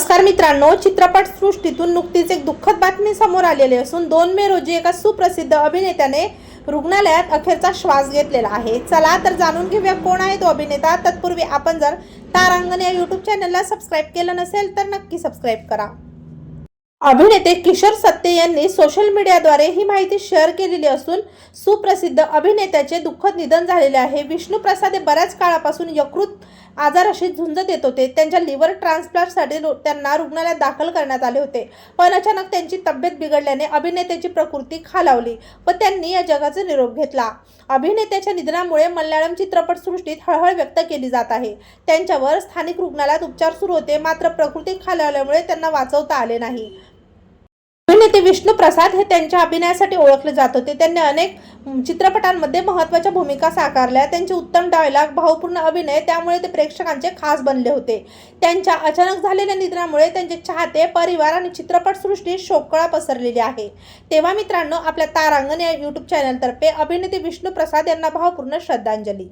नमस्कार मित्रांनो चित्रपट सृष्टीतून नुकतीच एक दुःखद बातमी समोर आलेली असून दोन मे रोजी एका सुप्रसिद्ध अभिनेत्याने रुग्णालयात अखेरचा श्वास घेतलेला आहे. चला तर जाणून घेऊया कोण आहे तो अभिनेता. तत्पूर्वी आपण जर तारांगण या युट्यूब चॅनलला सबस्क्राईब केलं नसेल तर नक्की सबस्क्राईब करा. अभिनेते किशोर सत्ते यांनी सोशल मीडियाद्वारे ही माहिती शेअर केलेली असून सुप्रसिद्ध अभिनेत्याचे दुःखद निधन झालेले आहे. विष्णू प्रसाद हे बऱ्याच काळापासून यकृत आजाराशी झुंजत येत होते. त्यांच्या लिव्हर ट्रान्सप्लांटसाठी त्यांना रुग्णालयात दाखल करण्यात आले होते. पण अचानक त्यांची तब्येत बिघडल्याने अभिनेत्याची प्रकृती खालावली व त्यांनी या जगाचा निरोप घेतला. अभिनेत्याच्या निधनामुळे मल्याळम चित्रपटसृष्टीत हळहळ व्यक्त केली जात आहे. त्यांच्यावर स्थानिक रुग्णालयात उपचार सुरू होते. मात्र प्रकृती खालावल्यामुळे त्यांना वाचवता आले नाही. अभिनेते विष्णू प्रसाद हे त्यांच्या अभिनयासाठी ओळखले जात होते. त्यांनी अनेक चित्रपटांमध्ये महत्त्वाच्या भूमिका साकारल्या. त्यांचे उत्तम डायलॉग भावपूर्ण अभिनय त्यामुळे ते प्रेक्षकांचे खास बनले होते. त्यांच्या अचानक झालेल्या निधनामुळे त्यांचे चाहते परिवार आणि चित्रपटसृष्टीत शोककळा पसरलेली आहे. तेव्हा मित्रांनो आपल्या तारांगण या यूट्यूब चॅनलतर्फे अभिनेते विष्णू प्रसाद यांना भावपूर्ण श्रद्धांजली.